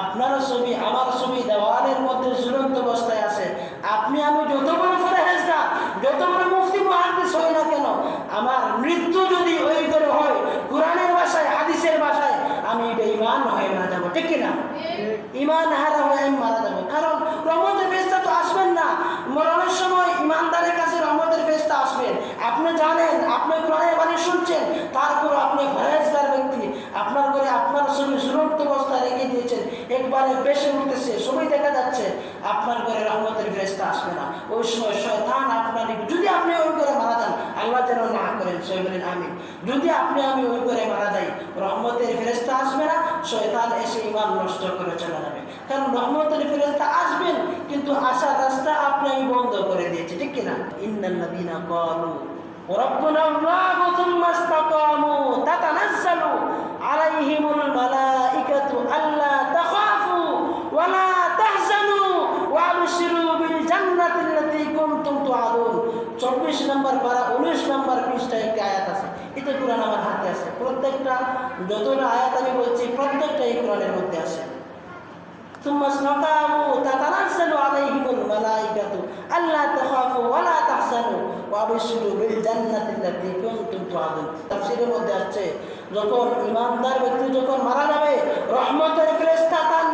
আপনার ছবি, আমার ছবি দেওয়ালের মধ্যে ঝুলন্ত অবস্থায় আছে। আপনি আমি যত বড় ফেরেস্তা যত বড় মুফতি মহাদিস হই না কেন, আমার মৃত্যু যদি ওই করে হয়, কোরআনের ভাষায়, হাদিসের ভাষায়, আমি বেঈমান হয়ে মারা যাব, ঠিক কিনা? ইমান হারা হয়ে আমি মারা যাব। কারণ রহমতের ফেস্তা তো আসবেন না। মরণের সময় ইমানদারের কাছে রহমতের ফেস্তা আসবেন। আপনি জানেন, আপনি কোরআনের বাণী শুনছেন, তারপর আপনি ব্যক্তি আপনার ঘরে আপনার ছবি সুরক্ত অবস্থায় রেখে দিয়েছেন একবারে বেশি উঠতেছে ছবি দেখা যাচ্ছে আপনার ঘরে রহমতের ফেরেস্তা আসবে না ওই সময় শয়তান আপনার নিকট- যদি আপনি ওই করে মারা যান আল্লাহ যেন না করেন সই বলেন আমি যদি আপনি আমি ওই করে মারা যাই রহমতের ফেরেস্তা আসবে না শয়তান এসে ইমান নষ্ট করে চলে যাবে কারণ রহমতের ফেরেস্তা আসবেন কিন্তু আসার রাস্তা আপনি আমি বন্ধ করে দিয়েছি ঠিক কিনা ইন্নান নবীনা কলু وربنا الله ثم استقاموا تتنزل নম্বর পারা উনিশ নম্বর পৃষ্ঠা একটি আয়াত আছে এটা কোরআন আমার হাতে আছে প্রত্যেকটা যতটা আয়াত আমি বলছি প্রত্যেকটা এই কোরআনের মধ্যে আছে ثم استقاموا تتنزل عليهم الملائكة ألا تخافوا ولا تحزنوا وأبشروا بالجنة التي كنتم توعدون তাফসীরের মধ্যে আছে যখন ইমানদার ব্যক্তি যখন মারা যাবে রহমতের ফেরেশতা তার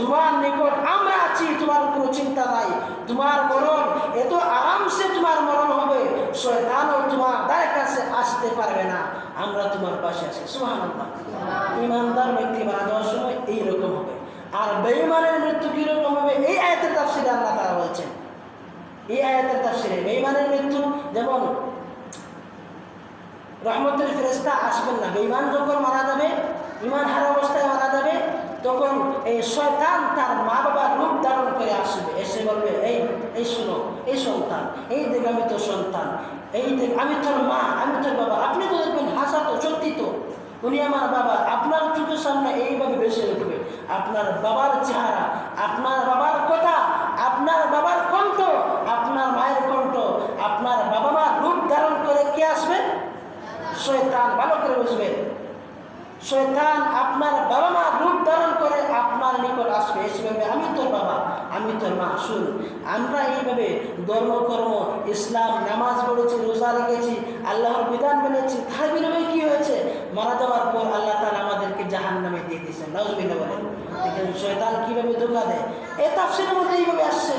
তোমার নিকট আমরা আছি তোমার কোনো চিন্তা নাই। তোমার মরণ এত আরামসে তোমার মরণ হবে। শয়তানও তোমার দ্বারে কাছে আসতে পারবে না। আমরা তোমার পাশে আছি। সুবহানাল্লাহ। ইমানদার ব্যক্তি মারা যাওয়ার সময় এইরকম হবে। আর বেঈমানের মৃত্যু কীরকম হবে এই আয়াতের তাফসিরে আল্লাহ তারা বলছেন। এই আয়াতের তাফসিরে বেঈমানের মৃত্যু যেমন রহমতের ফেরেস্তা আসবেন না। বেঈমান যখন মারা যাবে ইমান হারা অবস্থায় এই শয়তান তার মা বাবার রূপ ধারণ করে আসবে। এসে বলবে, এই এই শুনো, এই সন্তান এই দেখ আমি তো সন্তান, এই দেখ আমি তোর মা, আমি তোর বাবা। আপনি তো দেখবেন হাসা তো সত্যি তো। উনি আমার বাবা, আপনার চোখের সামনে এইভাবে বেসে উঠবে। আপনার বাবার চেহারা, আপনার বাবার কথা, আপনার বাবার কণ্ঠ, আপনার মায়ের কণ্ঠ, আপনার বাবা মার রূপ ধারণ করে কে আসবে? শয়তান ভালো করে বুঝবেন শয়তান আপনার বাবা মা রূপ ধারণ করে আপনার নিকট আসবে। বলবে, আমি তোর বাবা আমি তোর মা শুন আমরা এইভাবে ধর্মকর্ম ইসলাম নামাজ পড়েছি রোজা রেখেছি আল্লাহর বিধান মেনেছি তার বিনিময়ে কী হয়েছে? মারা যাওয়ার পর আল্লাহ তালা আমাদেরকে জাহান নামে দিয়ে দিয়েছেন। নাজবিল্লা বলেন। শয়তান কীভাবে ধোকা দেয়? এ তাফসিরের মধ্যে এইভাবে আসছে।